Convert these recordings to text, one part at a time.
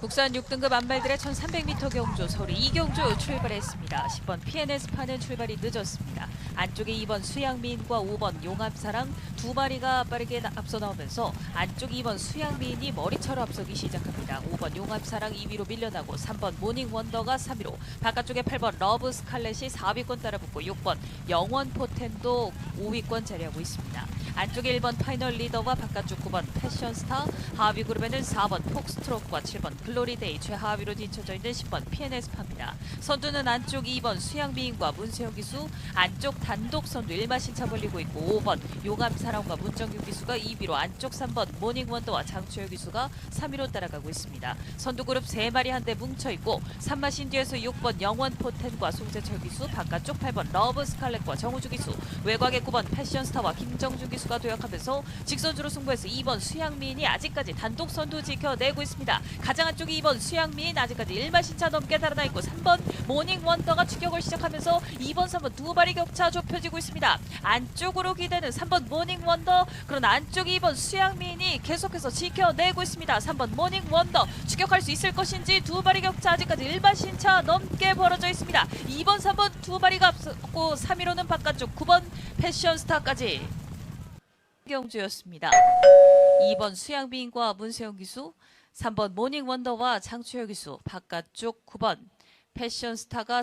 국산 6등급 안발들의 1300m 경주 서울 이경주 출발했습니다. 10번 PNS파는 출발이 늦었습니다. 안쪽에 2번 수양민과 5번 용암사랑 두 마리가 빠르게 나- 앞서 나오면서 안쪽 2번 수양민이 머리차로 앞서기 시작합니다. 5번 용암사랑 2위로 밀려나고 3번 모닝원더가 3위로 바깥쪽에 8번 러브 스칼렛이 4위권 따라붙고 6번 영원 포텐도 5위권 자리하고 있습니다. 안쪽에 1번 파이널 리더와 바깥쪽 9번 패션스타 하위 그룹에는 4번 폭스트롯과 7번 글로리데이 최하위로 뒤쳐져 있는 10번 PNS파입니다. 선두는 안쪽 2번 수양비인과 문세영 기수 안쪽 단독 선두 1마신차 벌리고 있고 5번 용암사랑과 문정규 기수가 2위로 안쪽 3번 모닝원더와 장추열 기수가 3위로 따라가고 있습니다. 선두 그룹 3마리 한대 뭉쳐 있고 3마신 뒤에서 6번 영원 포텐과 송재철 기수 바깥쪽 8번 러브 스칼렛과 정우주 기수 외곽의 9번 패션스타와 김정준 기수가 도약하면서 직선주로 승부해서 2번 수양민이 아직까지 단독 선두 지켜내고 있습니다. 가장 안쪽 2번 수양민 아직까지 1마 신차 넘게 달아나 있고 3번 모닝 원더가 추격을 시작하면서 2번, 3번 두 마리 격차 좁혀지고 있습니다. 안쪽으로 기대는 3번 모닝 원더 그러나 안쪽 2번 수양민이 계속해서 지켜내고 있습니다. 3번 모닝 원더 추격할 수 있을 것인지 두 마리 격차 아직까지 1마 신차 넘게 벌어져 있습니다. 2번, 3번 두 마리가 앞섰고 3위로는 바깥쪽 9번 패션스타까지 경주였습니다. 2번 수양빈과 문세영 기수, 3번 모닝 원더와 장추열 기수, 바깥쪽 9번 패션 스타가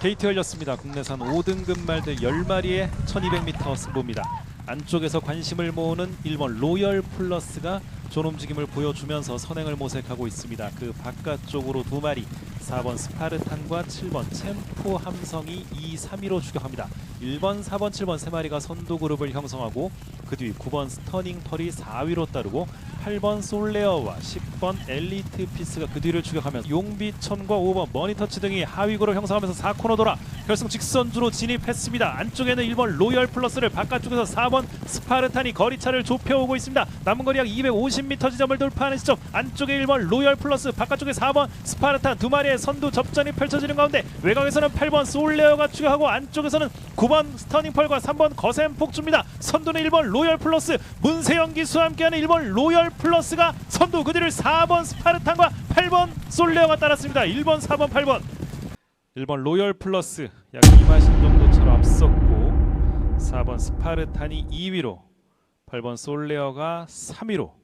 게이트 열렸습니다. 국내산 5등급 말들 10마리의 1200m 승부입니다. 안쪽에서 관심을 모으는 1번 로열 플러스가 존 움직임을 보여주면서 선행을 모색하고 있습니다. 그 바깥쪽으로 두 마리 4번 스파르탄과 7번 챔프 함성이 2, 3위로 추격합니다. 1번, 4번, 7번 세 마리가 선두 그룹을 형성하고 그 뒤 9번 스터닝 펄이 4위로 따르고 8번 솔레어와 10번 엘리트 피스가 그 뒤를 추격하면서 용비천과 5번 머니터치 등이 하위 그룹 형성하면서 4코너 돌아 결승 직선주로 진입했습니다. 안쪽에는 1번 로열 플러스를 바깥쪽에서 4번 스파르탄이 거리차를 좁혀오고 있습니다. 남은 거리 약 250m 지점을 돌파하는 시점 안쪽에 1번 로열 플러스 바깥쪽에 4번 스파르탄 두 마리의 선두 접전이 펼쳐지는 가운데 외곽에서는 8번 솔레어가 추격하고 안쪽에서는 9번 스터닝 펄과 3번 거센 폭주입니다. 선두는 1번 로열 플러스 문세영 기수와 함께하는 1번 로열 플러스가 선두 그 뒤를 4번 스파르탄과 8번 솔레어가 따랐습니다. 1번, 4번, 8번 1번 로열 플러스 약 2마신 정도 차로 앞섰고 4번 스파르탄이 2위로 8번 솔레어가 3위로